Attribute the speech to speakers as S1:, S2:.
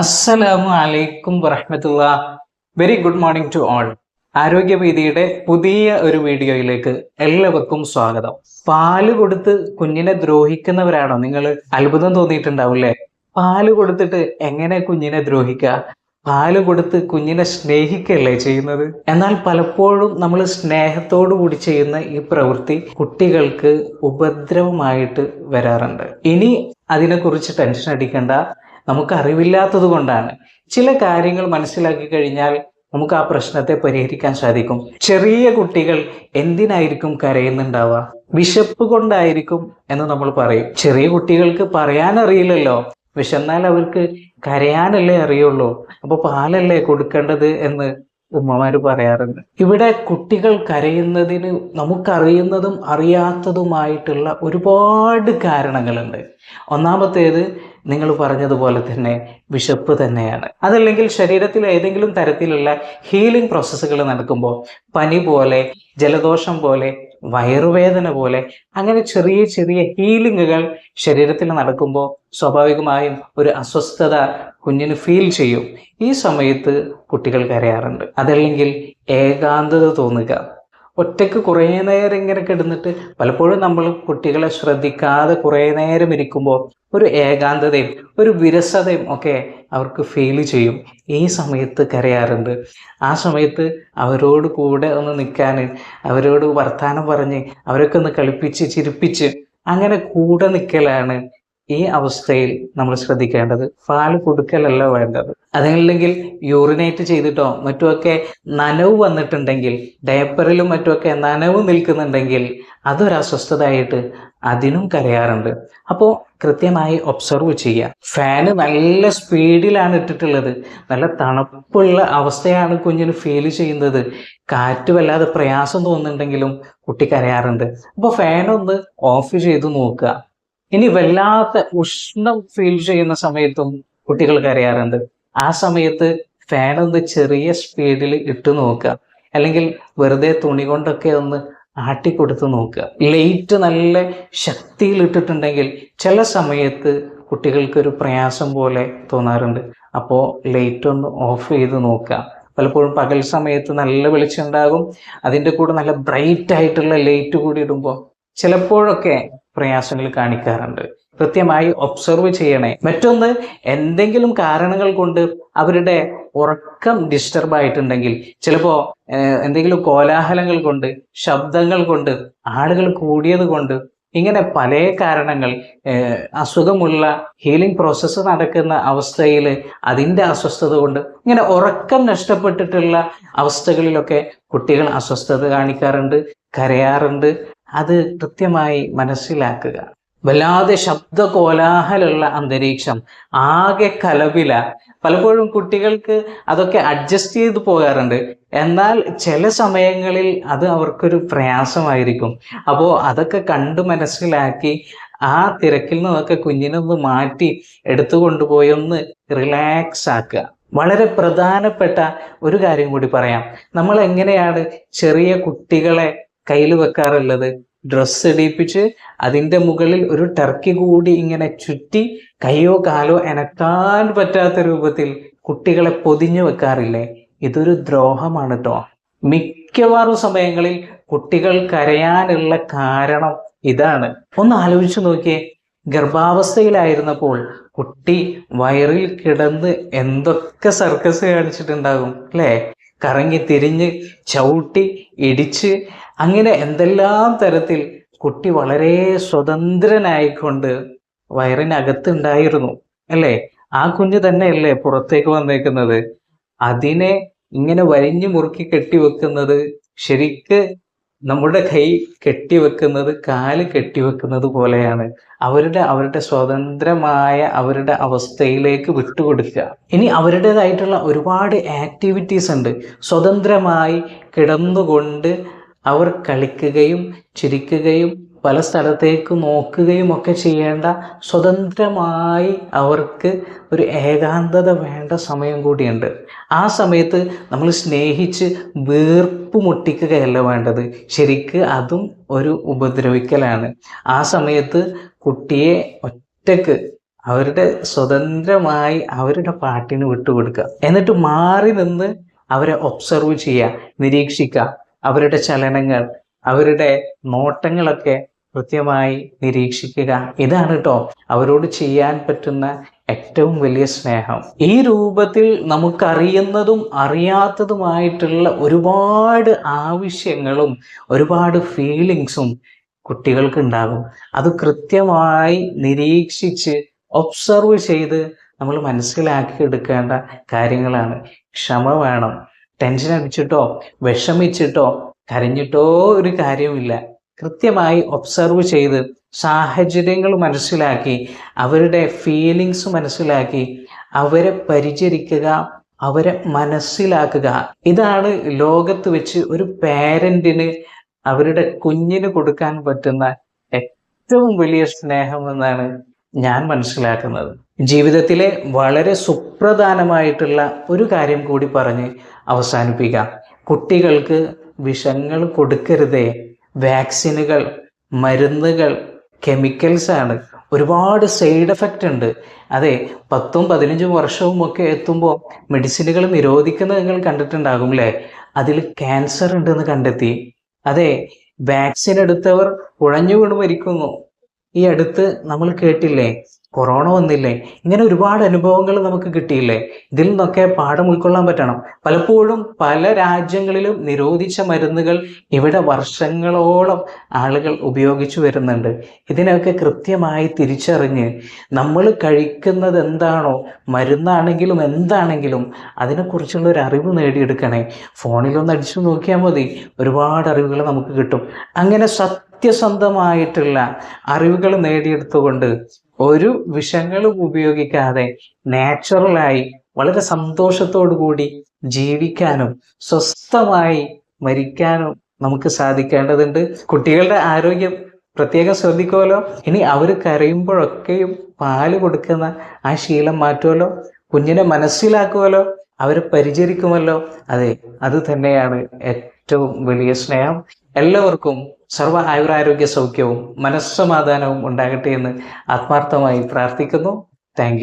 S1: അസ്സലാമു അലൈക്കും വറഹമത്തുള്ള. Very good morning to all ആരോഗ്യവീതിയുടെ പുതിയ ഒരു വീഡിയോയിലേക്ക് എല്ലാവർക്കും സ്വാഗതം. പാൽ കൊടുത്ത് കുഞ്ഞിനെ ദ്രോഹിക്കുന്നവരാണോ? നിങ്ങൾ അത്ഭുതം തോന്നിയിട്ടുണ്ടാവില്ലേ പാൽ കൊടുത്തിട്ട് എങ്ങനെ കുഞ്ഞിനെ ദ്രോഹിക്കുക? പാൽ കൊടുത്ത് കുഞ്ഞിനെ സ്നേഹിക്കല്ലേ ചെയ്യുന്നത്? എന്നാൽ പലപ്പോഴും നമ്മൾ സ്നേഹത്തോടു കൂടി ചെയ്യുന്ന ഈ പ്രവൃത്തി കുട്ടികൾക്ക് ഉപദ്രവമായിട്ട് വരാറുണ്ട്. ഇനി അതിനെക്കുറിച്ച് ടെൻഷൻ അടിക്കേണ്ട. നമുക്ക് അറിവില്ലാത്തത് കൊണ്ടാണ്. ചില കാര്യങ്ങൾ മനസ്സിലാക്കി കഴിഞ്ഞാൽ നമുക്ക് ആ പ്രശ്നത്തെ പരിഹരിക്കാൻ സാധിക്കും. ചെറിയ കുട്ടികൾ എന്തിനായിരിക്കും കരയുന്നുണ്ടാവുക? വിശപ്പ് കൊണ്ടായിരിക്കും എന്ന് നമ്മൾ പറയും. ചെറിയ കുട്ടികൾക്ക് പറയാൻ അറിയില്ലല്ലോ. വിശന്നാൽ അവർക്ക് കരയാനല്ലേ അറിയുള്ളൂ. അപ്പോൾ പാലല്ലേ കൊടുക്കേണ്ടത് എന്ന് ഉമ്മമാര് പറയാറുണ്ട്. ഇവിടെ കുട്ടികൾ കരയുന്നതിന് നമുക്കറിയുന്നതും അറിയാത്തതുമായിട്ടുള്ള ഒരുപാട് കാരണങ്ങളുണ്ട്. ഒന്നാമത്തേത് നിങ്ങൾ പറഞ്ഞതുപോലെ തന്നെ വിശപ്പ് തന്നെയാണ്. അതല്ലെങ്കിൽ ശരീരത്തിൽ ഏതെങ്കിലും തരത്തിലുള്ള ഹീലിംഗ് പ്രോസസ്സുകൾ നടക്കുമ്പോൾ പനി പോലെ ജലദോഷം പോലെ വയറുവേദന പോലെ അങ്ങനെ ചെറിയ ചെറിയ ഹീലിങ്ങുകൾ ശരീരത്തിൽ നടക്കുമ്പോൾ സ്വാഭാവികമായും ഒരു അസ്വസ്ഥത കുഞ്ഞിന് ഫീൽ ചെയ്യും. ഈ സമയത്ത് കുട്ടികൾ കരയാറുണ്ട്. അതല്ലെങ്കിൽ ഏകാന്തത തോന്നുക. ഒറ്റയ്ക്ക് കുറേ നേരം ഇങ്ങനെ കിടന്നിട്ട് പലപ്പോഴും നമ്മൾ കുട്ടികളെ ശ്രദ്ധിക്കാതെ കുറേ നേരം ഇരിക്കുമ്പോൾ ഒരു ഏകാന്തതയും ഒരു വിരസതയും ഒക്കെ അവർക്ക് ഫീൽ ചെയ്യും. ഈ സമയത്ത് കരയാറുണ്ട്. ആ സമയത്ത് അവരോട് കൂടെ ഒന്ന് നിൽക്കാൻ അവരോട് വർത്തമാനം പറഞ്ഞ് അവരൊക്കെ ഒന്ന് കളിപ്പിച്ച് ചിരിപ്പിച്ച് അങ്ങനെ കൂടെ നിൽക്കലാണ് ഈ അവസ്ഥയിൽ നമ്മൾ ശ്രദ്ധിക്കേണ്ടത് പാൽ കൊടുക്കലല്ല വേണ്ടത്. അതല്ലെങ്കിൽ യൂറിനേറ്റ് ചെയ്തിട്ടോ മറ്റുമൊക്കെ നനവ് വന്നിട്ടുണ്ടെങ്കിൽ ഡയപ്പറിലും മറ്റുമൊക്കെ നനവ് നിൽക്കുന്നുണ്ടെങ്കിൽ അതൊരു അസ്വസ്ഥതയായിട്ട് അതിനും കരയാറുണ്ട്. അപ്പോൾ കൃത്യമായി ഒബ്സർവ് ചെയ്യുക. ഫാന് നല്ല സ്പീഡിലാണ് ഇട്ടിട്ടുള്ളത്. നല്ല തണുപ്പുള്ള അവസ്ഥയാണ് കുഞ്ഞിന് ഫീൽ ചെയ്യുന്നത്. കാറ്റ് വല്ലാതെ പ്രയാസം തോന്നുന്നുണ്ടെങ്കിലും കുട്ടി കരയാറുണ്ട്. അപ്പോൾ ഫാനൊന്ന് ഓഫ് ചെയ്ത് നോക്കുക. ഇനി വല്ലാത്ത ഉഷ്ണം ഫീൽ ചെയ്യുന്ന സമയത്തും കുട്ടികൾ കരയാറുണ്ട്. ആ സമയത്ത് ഫാൻ ഒന്ന് ചെറിയ സ്പീഡിൽ ഇട്ട് നോക്കുക. അല്ലെങ്കിൽ വെറുതെ തുണി കൊണ്ടൊക്കെ ഒന്ന് ആട്ടിക്കൊടുത്ത് നോക്കുക. ലൈറ്റ് നല്ല ശക്തിയിൽ ഇട്ടിട്ടുണ്ടെങ്കിൽ ചില സമയത്ത് കുട്ടികൾക്കൊരു പ്രയാസം പോലെ തോന്നാറുണ്ട്. അപ്പോൾ ലൈറ്റ് ഒന്ന് ഓഫ് ചെയ്ത് നോക്കുക. പലപ്പോഴും പകൽ സമയത്ത് നല്ല വെളിച്ചം ഉണ്ടാകും. അതിന്റെ കൂടെ നല്ല ബ്രൈറ്റ് ആയിട്ടുള്ള ലൈറ്റ് കൂടി ഇടുമ്പോൾ ചിലപ്പോഴൊക്കെ പ്രയാസങ്ങൾ കാണിക്കാറുണ്ട്. കൃത്യമായി ഒബ്സർവ് ചെയ്യണേ. മറ്റൊന്ന് എന്തെങ്കിലും കാരണങ്ങൾ കൊണ്ട് അവരുടെ ഉറക്കം ഡിസ്റ്റർബ് ആയിട്ടുണ്ടെങ്കിൽ ചിലപ്പോൾ എന്തെങ്കിലും കോലാഹലങ്ങൾ കൊണ്ട് ശബ്ദങ്ങൾ കൊണ്ട് ആളുകൾ കൂടിയത് കൊണ്ട് ഇങ്ങനെ പല കാരണങ്ങൾ അസുഖമുള്ള ഹീലിംഗ് പ്രോസസ്സ് നടക്കുന്ന അവസ്ഥയിൽ അതിന്റെ അസ്വസ്ഥത കൊണ്ട് ഇങ്ങനെ ഉറക്കം നഷ്ടപ്പെട്ടിട്ടുള്ള അവസ്ഥകളിലൊക്കെ കുട്ടികൾ അസ്വസ്ഥത കാണിക്കാറുണ്ട് കരയാറുണ്ട്. അത് കൃത്യമായി മനസ്സിലാക്കുക. വല്ലാതെ ശബ്ദ കോലാഹലുള്ള അന്തരീക്ഷം ആകെ കലവില പലപ്പോഴും കുട്ടികൾക്ക് അതൊക്കെ അഡ്ജസ്റ്റ് ചെയ്ത് പോകാറുണ്ട്. എന്നാൽ ചില സമയങ്ങളിൽ അത് അവർക്കൊരു പ്രയാസമായിരിക്കും. അപ്പോൾ അതൊക്കെ കണ്ടു മനസ്സിലാക്കി ആ തിരക്കിൽ നിന്നൊക്കെ കുഞ്ഞിനൊന്ന് മാറ്റി എടുത്തു കൊണ്ടുപോയി ഒന്ന് റിലാക്സ് ആക്കുക. വളരെ പ്രധാനപ്പെട്ട ഒരു കാര്യം കൂടി പറയാം. നമ്മൾ എങ്ങനെയാണ് ചെറിയ കുട്ടികളെ കയ്യിൽ വെക്കാറുള്ളത്. ഡ്രസ്സ് ഇടിപ്പിച്ച് അതിന്റെ മുകളിൽ ഒരു ടർക്കി കൂടി ഇങ്ങനെ ചുറ്റി കയ്യോ കാലോ എനക്കാൻ പറ്റാത്ത രൂപത്തിൽ കുട്ടികളെ പൊതിഞ്ഞു വെക്കാറില്ലേ? ഇതൊരു ദ്രോഹമാണ് കേട്ടോ മിക്കവാറും സമയങ്ങളിൽ കുട്ടികൾ കരയാനുള്ള കാരണം ഇതാണ്. ഒന്ന് ആലോചിച്ചു നോക്കിയേ. ഗർഭാവസ്ഥയിലായിരുന്നപ്പോൾ കുട്ടി വയറിൽ കിടന്ന് എന്തൊക്കെ സർക്കസ് കാണിച്ചിട്ടുണ്ടാകും അല്ലേ? കറങ്ങി തിരിഞ്ഞ് ചവിട്ടി ഇടിച്ച് അങ്ങനെ എന്തെല്ലാം തരത്തിൽ കുട്ടി വളരെ സ്വതന്ത്രനായിക്കൊണ്ട് വയറിനകത്തുണ്ടായിരുന്നു അല്ലേ? ആ കുഞ്ഞ് തന്നെയല്ലേ പുറത്തേക്ക് വന്നേക്കുന്നത്. അതിനെ ഇങ്ങനെ വരിഞ്ഞു മുറുക്കി കെട്ടി വെക്കുന്നത് ശരിക്ക് നമ്മുടെ കൈ കെട്ടിവെക്കുന്നത് കാൽ കെട്ടിവെക്കുന്നത് പോലെയാണ് അവരുടെ അവരുടെ സ്വതന്ത്രമായ അവരുടെ അവസ്ഥയിലേക്ക് വിട്ടുകൊടുക്കുക. ഇനി അവരുടേതായിട്ടുള്ള ഒരുപാട് ആക്ടിവിറ്റീസ് ഉണ്ട്. സ്വതന്ത്രമായി കിടന്നുകൊണ്ട് അവർ കളിക്കുകയും ചിരിക്കുകയും പല സ്ഥലത്തേക്ക് നോക്കുകയും ഒക്കെ ചെയ്യേണ്ട സ്വതന്ത്രമായി അവർക്ക് ഒരു ഏകാന്തത വേണ്ട സമയം കൂടിയുണ്ട്. ആ സമയത്ത് നമ്മൾ സ്നേഹിച്ച് വീർപ്പ് മുട്ടിക്കുകയല്ല വേണ്ടത്. ശരിക്ക് അതും ഒരു ഉപദ്രവിക്കലാണ്. ആ സമയത്ത് കുട്ടിയെ ഒറ്റയ്ക്ക് അവരുടെ സ്വതന്ത്രമായി അവരുടെ പാട്ടിന് വിട്ടുകൊടുക്കുക. എന്നിട്ട് മാറി നിന്ന് അവരെ ഒബ്സർവ് ചെയ്യുക നിരീക്ഷിക്കുക. അവരുടെ ചലനങ്ങൾ അവരുടെ നോട്ടങ്ങളൊക്കെ കൃത്യമായി നിരീക്ഷിക്കുക. ഇതാണ് കേട്ടോ അവരോട് ചെയ്യാൻ പറ്റുന്ന ഏറ്റവും വലിയ സ്നേഹം. ഈ രൂപത്തിൽ നമുക്കറിയുന്നതും അറിയാത്തതുമായിട്ടുള്ള ഒരുപാട് ആവശ്യങ്ങളും ഒരുപാട് ഫീലിങ്സും കുട്ടികൾക്ക് ഉണ്ടാകും അത് കൃത്യമായി നിരീക്ഷിച്ച് ഒബ്സർവ് ചെയ്ത് നമ്മൾ മനസ്സിലാക്കി എടുക്കേണ്ട കാര്യങ്ങളാണ്. ക്ഷമ വേണം. ടെൻഷൻ അടിച്ചിട്ടോ വിഷമിച്ചിട്ടോ കരഞ്ഞിട്ടോ ഒരു കാര്യമില്ല. കൃത്യമായി ഒബ്സർവ് ചെയ്ത് സാഹചര്യങ്ങൾ മനസ്സിലാക്കി അവരുടെ ഫീലിങ്സ് മനസ്സിലാക്കി അവരെ പരിചരിക്കുക അവരെ മനസ്സിലാക്കുക. ഇതാണ് ലോകത്ത് വെച്ച് ഒരു പാരന്റിന് അവരുടെ കുഞ്ഞിന് കൊടുക്കാൻ പറ്റുന്ന ഏറ്റവും വലിയ സ്നേഹം എന്നാണ് ഞാൻ മനസ്സിലാക്കുന്നത്. ജീവിതത്തിലെ വളരെ സുപ്രധാനമായിട്ടുള്ള ഒരു കാര്യം കൂടി പറഞ്ഞ് അവസാനിപ്പിക്കാം. കുട്ടികൾക്ക് വിഷങ്ങൾ കൊടുക്കരുതേ. വാക്സിനുകൾ മരുന്നുകൾ കെമിക്കൽസ് ആണ്. ഒരുപാട് സൈഡ് എഫക്റ്റ് ഉണ്ട്. അതെ പത്തും പതിനഞ്ചും വർഷവും ഒക്കെ എത്തുമ്പോൾ മെഡിസിനുകൾ നിരോധിക്കുന്നത് നിങ്ങൾ കണ്ടിട്ടുണ്ടാകും അല്ലേ അതിൽ ക്യാൻസർ ഉണ്ടെന്ന് കണ്ടെത്തി. അതെ വാക്സിൻ എടുത്തവർ കുഴഞ്ഞു വീണ് മരിക്കുന്നു. ഈ അടുത്ത് നമ്മൾ കേട്ടില്ലേ? കൊറോണ വന്നില്ലേ? ഇങ്ങനെ ഒരുപാട് അനുഭവങ്ങൾ നമുക്ക് കിട്ടിയില്ലേ? ഇതിൽ നിന്നൊക്കെ പാഠം ഉൾക്കൊള്ളാൻ പറ്റണം. പലപ്പോഴും പല രാജ്യങ്ങളിലും നിരോധിച്ച മരുന്നുകൾ ഇവിടെ വർഷങ്ങളോളം ആളുകൾ ഉപയോഗിച്ചു വരുന്നുണ്ട്. ഇതിനൊക്കെ കൃത്യമായി തിരിച്ചറിഞ്ഞ് നമ്മൾ കഴിക്കുന്നത് എന്താണോ മരുന്നാണെങ്കിലും എന്താണെങ്കിലും അതിനെക്കുറിച്ചുള്ള ഒരു അറിവ് നേടിയെടുക്കണേ. ഫോണിലൊന്ന് അടിച്ചു നോക്കിയാൽ മതി. ഒരുപാട് അറിവുകൾ നമുക്ക് കിട്ടും. അങ്ങനെ സത്യസന്ധമായിട്ടുള്ള അറിവുകൾ നേടിയെടുത്തുകൊണ്ട് ഒരു വിഷങ്ങളും ഉപയോഗിക്കാതെ നാച്ചുറലായി വളരെ സന്തോഷത്തോടു കൂടി ജീവിക്കാനും സ്വസ്ഥമായി മരിക്കാനും നമുക്ക് സാധിക്കേണ്ടതുണ്ട്. കുട്ടികളുടെ ആരോഗ്യം പ്രത്യേകം ശ്രദ്ധിക്കുമല്ലോ. ഇനി അവർ കരയുമ്പോഴൊക്കെയും പാൽ കൊടുക്കുന്ന ആ ശീലം മാറ്റുമല്ലോ. കുഞ്ഞിനെ മനസ്സിലാക്കുമല്ലോ. അവരെ പരിചരിക്കുമല്ലോ. അതെ അത് തന്നെയാണ് ഏറ്റവും വലിയ സ്നേഹം. എല്ലാവർക്കും സർവ ആയുരാരോഗ്യ സൗഖ്യവും മനസ്സമാധാനവും ഉണ്ടാകട്ടെ എന്ന് ആത്മാർത്ഥമായി പ്രാർത്ഥിക്കുന്നു. താങ്ക്